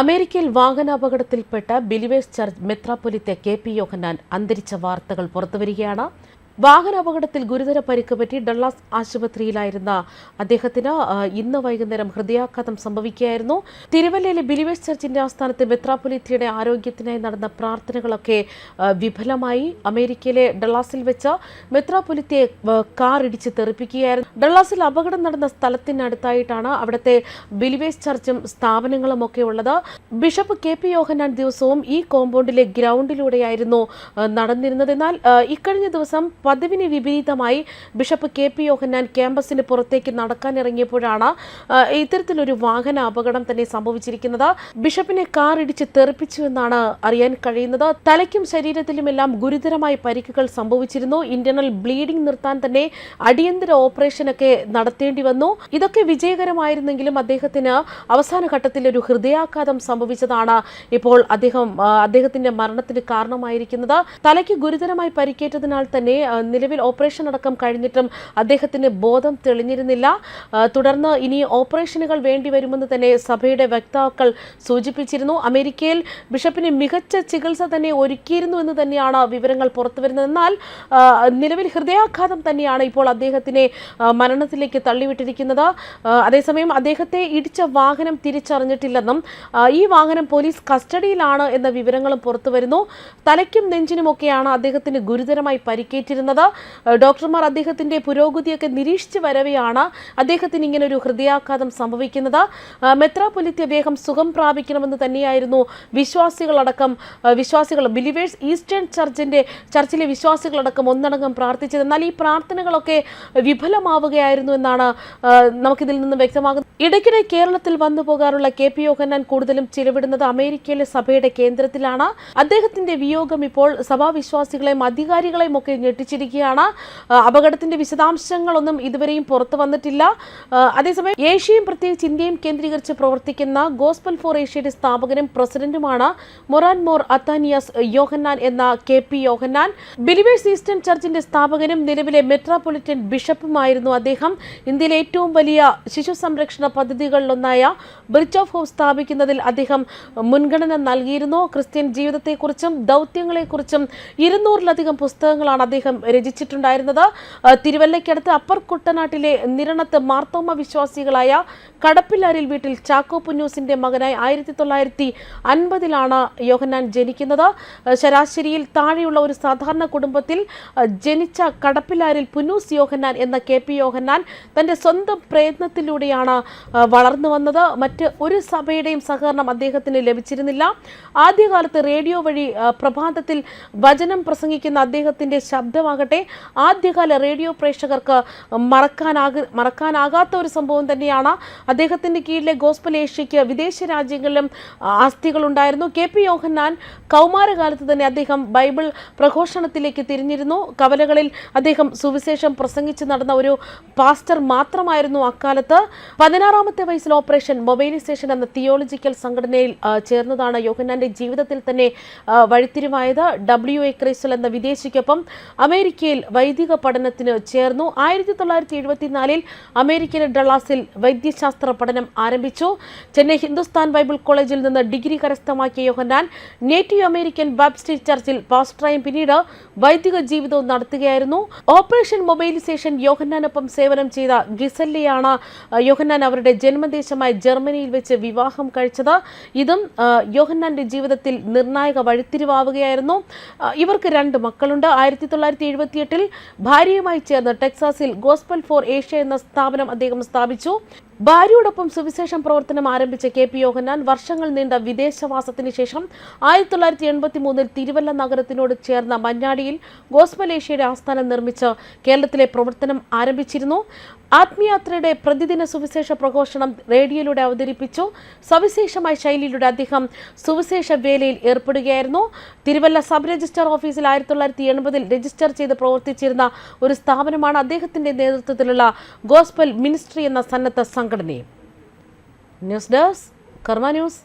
അമേരിക്കയിൽ വാഹനാപകടത്തിൽപ്പെട്ട Believers Church മെത്രാപ്പൊലിത്തെ കെ പി യോഹന്നാൻ അന്തരിച്ച വാർത്തകൾ പുറത്തുവരികയാണ്. വാഹനാപകടത്തിൽ ഗുരുതര പരിക്ക് പറ്റി ഡള്ളാസ് ആശുപത്രിയിലായിരുന്ന അദ്ദേഹത്തിന് ഇന്ന് വൈകുന്നേരം ഹൃദയാഘാതം സംഭവിക്കുകയായിരുന്നു. തിരുവല്ലയിലെ ബിലിവേഴ്സ് ചർച്ചിന്റെ ആസ്ഥാനത്ത് മെത്രാപൊലിത്തിയുടെ ആരോഗ്യത്തിനായി നടന്ന പ്രാർത്ഥനകളൊക്കെ വിഫലമായി. അമേരിക്കയിലെ ഡള്ളാസിൽ വെച്ച് മെത്രാപൊലിത്തിയെ കാർ ഇടിച്ച് തെറിപ്പിക്കുകയായിരുന്നു. ഡള്ളാസിൽ അപകടം നടന്ന സ്ഥലത്തിനടുത്തായിട്ടാണ് അവിടുത്തെ ബിലിവേഴ്സ് ചർച്ചും സ്ഥാപനങ്ങളും ഒക്കെ ഉള്ളത്. ബിഷപ്പ് കെ പി യോഹനാൻ ദിവസവും ഈ കോമ്പൗണ്ടിലെ ഗ്രൗണ്ടിലൂടെയായിരുന്നു നടന്നിരുന്നത്. എന്നാൽ ഇക്കഴിഞ്ഞ ദിവസം പതിവിന് വിപരീതമായി ബിഷപ്പ് കെ പി യോഹന്നാൻ ക്യാമ്പസിന് പുറത്തേക്ക് നടക്കാനിറങ്ങിയപ്പോഴാണ് ഇത്തരത്തിലൊരു വാഹന അപകടം തന്നെ സംഭവിച്ചിരിക്കുന്നത്. ബിഷപ്പിനെ കാർ ഇടിച്ച് തെറിപ്പിച്ചു എന്നാണ് അറിയാൻ കഴിയുന്നത്. തലയ്ക്കും ശരീരത്തിലുമെല്ലാം ഗുരുതരമായ പരിക്കുകൾ സംഭവിച്ചിരുന്നു. ഇന്റർണൽ ബ്ലീഡിംഗ് നിർത്താൻ തന്നെ അടിയന്തര ഓപ്പറേഷനൊക്കെ നടത്തേണ്ടി വന്നു. ഇതൊക്കെ വിജയകരമായിരുന്നെങ്കിലും അദ്ദേഹത്തിന് അവസാന ഘട്ടത്തിൽ ഒരു ഹൃദയാഘാതം സംഭവിച്ചതാണ് ഇപ്പോൾ അദ്ദേഹം അദ്ദേഹത്തിന്റെ മരണത്തിന് കാരണമായിരിക്കുന്നത്. തലയ്ക്ക് ഗുരുതരമായി പരിക്കേറ്റതിനാൽ തന്നെ നിലവിൽ ഓപ്പറേഷൻ അടക്കം കഴിഞ്ഞിട്ടും അദ്ദേഹത്തിന് ബോധം തെളിഞ്ഞിരുന്നില്ല. തുടർന്ന് ഇനി ഓപ്പറേഷനുകൾ വേണ്ടി വേണ്ടിവരുമെന്ന് തന്നെ സഭയുടെ വക്താക്കൾ സൂചിപ്പിച്ചിരുന്നു. അമേരിക്കയിൽ ബിഷപ്പിന് മികച്ച ചികിത്സ തന്നെ ഒരുക്കിയിരുന്നു എന്ന് തന്നെയാണ് വിവരങ്ങൾ പുറത്തുവരുന്നത്. എന്നാൽ നിലവിൽ ഹൃദയാഘാതം തന്നെയാണ് ഇപ്പോൾ അദ്ദേഹത്തിനെ മരണത്തിലേക്ക് തള്ളിവിട്ടിരിക്കുന്നത്. അതേസമയം അദ്ദേഹത്തെ ഇടിച്ച വാഹനം തിരിച്ചറിഞ്ഞിട്ടില്ലെന്നും ഈ വാഹനം പോലീസ് കസ്റ്റഡിയിലാണ് എന്ന വിവരങ്ങളും പുറത്തുവരുന്നു. തലയ്ക്കും നെഞ്ചിനുമൊക്കെയാണ് അദ്ദേഹത്തിന് ഗുരുതരമായി പരിക്കേറ്റിരുന്നത്. ആ, ഡോക്ടർമാർ അദ്ദേഹത്തിന്റെ പുരോഗതിയൊക്കെ നിരീക്ഷിച്ചു വരവെയാണ് അദ്ദേഹത്തിന് ഇങ്ങനെ ഒരു ഹൃദയാഘാതം സംഭവിക്കുന്നത്. മെത്രാപൊലിത്തി അദ്ദേഹം സുഖം പ്രാപിക്കണമെന്ന് തന്നെയായിരുന്നു വിശ്വാസികളടക്കം വിശ്വാസികൾ ബിലീവേഴ്സ് ഈസ്റ്റേൺ ചർച്ചിന്റെ ചർച്ചിലെ വിശ്വാസികളടക്കം ഒന്നടങ്കം പ്രാർത്ഥിച്ചത്. എന്നാൽ ഈ പ്രാർത്ഥനകളൊക്കെ വിഫലമാവുകയായിരുന്നു എന്നാണ് നമുക്കിതിൽ നിന്ന് വ്യക്തമാകുന്നത്. ഇടയ്ക്കിടെ കേരളത്തിൽ വന്നു പോകാറുള്ള കെ പി യോഹന്നാൻ കൂടുതലും ചിലവിടുന്നത് അമേരിക്കയിലെ സഭയുടെ കേന്ദ്രത്തിലാണ്. അദ്ദേഹത്തിന്റെ വിയോഗം ഇപ്പോൾ സഭാവിശ്വാസികളെയും അധികാരികളെയും ഒക്കെ ഞെട്ടിച്ചിരിക്കുകയാണ് ആ, അപകടത്തിന്റെ വിശദാംശങ്ങളൊന്നും ഇതുവരെയും പുറത്തു വന്നിട്ടില്ല. അതേസമയം ഏഷ്യയും പ്രത്യേകിച്ച് ഇന്ത്യയും കേന്ദ്രീകരിച്ച് പ്രവർത്തിക്കുന്ന ഗോസ്പൽ ഫോർ ഏഷ്യയുടെ സ്ഥാപകനും പ്രസിഡന്റുമാണ് മൊറാൻ മോർ അത്താനിയാസ് യോഹന്നാൻ എന്ന K P Yohannan. Believers Eastern ചർച്ചിന്റെ സ്ഥാപകനും നിലവിലെ മെട്രോപൊളിറ്റൻ ബിഷപ്പുമായിരുന്നു അദ്ദേഹം. ഇന്ത്യയിലെ ഏറ്റവും വലിയ ശിശു സംരക്ഷണ പദ്ധതികളിലൊന്നായ ബ്രിഡ്ജ് ഓഫ് ഹോപ്പ് സ്ഥാപിക്കുന്നതിൽ അദ്ദേഹം മുൻഗണന നൽകിയിരുന്നു. ക്രിസ്ത്യൻ ജീവിതത്തെക്കുറിച്ചും ദൗത്യങ്ങളെക്കുറിച്ചും ഇരുന്നൂറിലധികം പുസ്തകങ്ങളാണ് അദ്ദേഹം രചിച്ചിട്ടുണ്ടായിരുന്നത്. ആ, തിരുവല്ലയ്ക്കടുത്ത് അപ്പർ കുട്ടനാട്ടിലെ നിരണത്ത് മാർത്തോമ വിശ്വാസികളായ കടപ്പില്ലാരിൽ വീട്ടിൽ ചാക്കോ പുന്നൂസിന്റെ മകനായി ആയിരത്തി തൊള്ളായിരത്തി അൻപതിലാണ് യോഹന്നാൻ ജനിക്കുന്നത്. ശരാശരിയിൽ താഴെയുള്ള ഒരു സാധാരണ കുടുംബത്തിൽ ജനിച്ച കടപ്പിലാരിൽ പുന്നൂസ് യോഹന്നാൻ എന്ന കെ പി യോഹന്നാൻ തന്റെ സ്വന്തം പ്രയത്നത്തിലൂടെയാണ് വളർന്നു വന്നത്. മറ്റ് ഒരു സഭയുടെയും സഹകരണം അദ്ദേഹത്തിന് ലഭിച്ചിരുന്നില്ല. ആദ്യകാലത്ത് റേഡിയോ വഴി പ്രഭാതത്തിൽ വചനം പ്രസംഗിക്കുന്ന അദ്ദേഹത്തിന്റെ ശബ്ദമാകട്ടെ ആദ്യകാല റേഡിയോ പ്രേക്ഷകർക്ക് മറക്കാനാക മറക്കാനാകാത്ത ഒരു സംഭവം തന്നെയാണ് അദ്ദേഹത്തിന്റെ കീഴിലെ ഗോസ്പൽ ഏഷ്യയ്ക്ക് വിദേശ രാജ്യങ്ങളിലും ആസ്തികളുണ്ടായിരുന്നു കെ പി യോഹന്നാൻ കൗമാരകാലത്ത് തന്നെ അദ്ദേഹം ബൈബിൾ പ്രഘോഷണത്തിലേക്ക് തിരിഞ്ഞിരുന്നു. കവലകളിൽ അദ്ദേഹം സുവിശേഷം പ്രസംഗിച്ച് നടന്ന ഒരു പാസ്റ്റർ മാത്രമായിരുന്നു അക്കാലത്ത്. പതിനാറാമത്തെ വയസ്സിൽ ഓപ്പറേഷൻ മൊബൈലൈസേഷൻ എന്ന തിയോളജിക്കൽ സംഘടനയിൽ ചേർന്നതാണ് യോഹന്നാന്റെ ജീവിതത്തിൽ തന്നെ വഴിത്തിരിവായത്. ഡബ്ല്യു എ ക്രൈസ്റ്റൽ എന്ന വിദേശിക്കൊപ്പം അമേരിക്കയിൽ വൈദിക പഠനത്തിന് ചേർന്നു. ആയിരത്തി തൊള്ളായിരത്തി എഴുപത്തിനാലിൽ അമേരിക്കയിലെ ഡള്ളാസിൽ വൈദ്യശാസ്ത്ര പഠനം ആരംഭിച്ചു. ചെന്നൈ ഹിന്ദുസ്ഥാൻ ബൈബിൾ കോളേജിൽ നിന്ന് ഡിഗ്രി കരസ്ഥമാക്കിയ യോഹന്നാൻ നേറ്റീവ് അമേരിക്കൻ ബാപ്റ്റിസ്റ്റ് ചർച്ചിൽ പാസ്റ്ററായും പിന്നീട് വൈദിക ജീവിതവും നടത്തുകയായിരുന്നു. ഓപ്പറേഷൻ മൊബൈലൈസേഷൻ യോഹന്നാനൊപ്പം സേവനം ചെയ്ത ഗിസല്ലയാണ് യോഹന്നാൻ അവരുടെ ജന്മദേശമായ ജർമ്മനിയിൽ വെച്ച് വിവാഹം കഴിച്ചത്. ഇതും യോഹന്നാന്റെ ജീവിതത്തിൽ നിർണായക വഴിത്തിരിവാവുകയായിരുന്നു. ഇവർക്ക് രണ്ട് മക്കളുണ്ട്. ആയിരത്തി തൊള്ളായിരത്തി എഴുപത്തിയെട്ടിൽ ഭാര്യയുമായി ചേർന്ന് ടെക്സാസിൽ ഗോസ്പൽ ഫോർ ഏഷ്യ എന്ന സ്ഥാപനം അദ്ദേഹം സ്ഥാപിച്ചു. ഭാര്യയോടൊപ്പം സുവിശേഷം പ്രവർത്തനം ആരംഭിച്ച കെ പി യോഹന്നാൻ വർഷങ്ങൾ നീണ്ട വിദേശവാസത്തിന് ശേഷം ആയിരത്തി തൊള്ളായിരത്തി എൺപത്തി മൂന്നിൽ തിരുവല്ല നഗരത്തിനോട് ചേർന്ന മഞ്ഞാടിയിൽ ഗോസ്പൽ ഏഷ്യയുടെ ആസ്ഥാനം നിർമ്മിച്ച് കേരളത്തിലെ പ്രവർത്തനം ആരംഭിച്ചിരുന്നു. ആത്മീയാത്രയുടെ പ്രതിദിന സുവിശേഷ പ്രഘോഷണം റേഡിയോയിലൂടെ അവതരിപ്പിച്ചു. സവിശേഷമായ ശൈലിയിലൂടെ അദ്ദേഹം സുവിശേഷ വേലയിൽ ഏർപ്പെടുകയായിരുന്നു. തിരുവല്ല സബ് രജിസ്ട്രാർ ഓഫീസിൽ ആയിരത്തി തൊള്ളായിരത്തി എൺപതിൽ രജിസ്റ്റർ ചെയ്ത് പ്രവർത്തിച്ചിരുന്ന ഒരു സ്ഥാപനമാണ് അദ്ദേഹത്തിന്റെ നേതൃത്വത്തിലുള്ള ഗോസ്ബൽ മിനിസ്ട്രി എന്ന സന്നദ്ധ സംഘടനയും. News desk Karma news.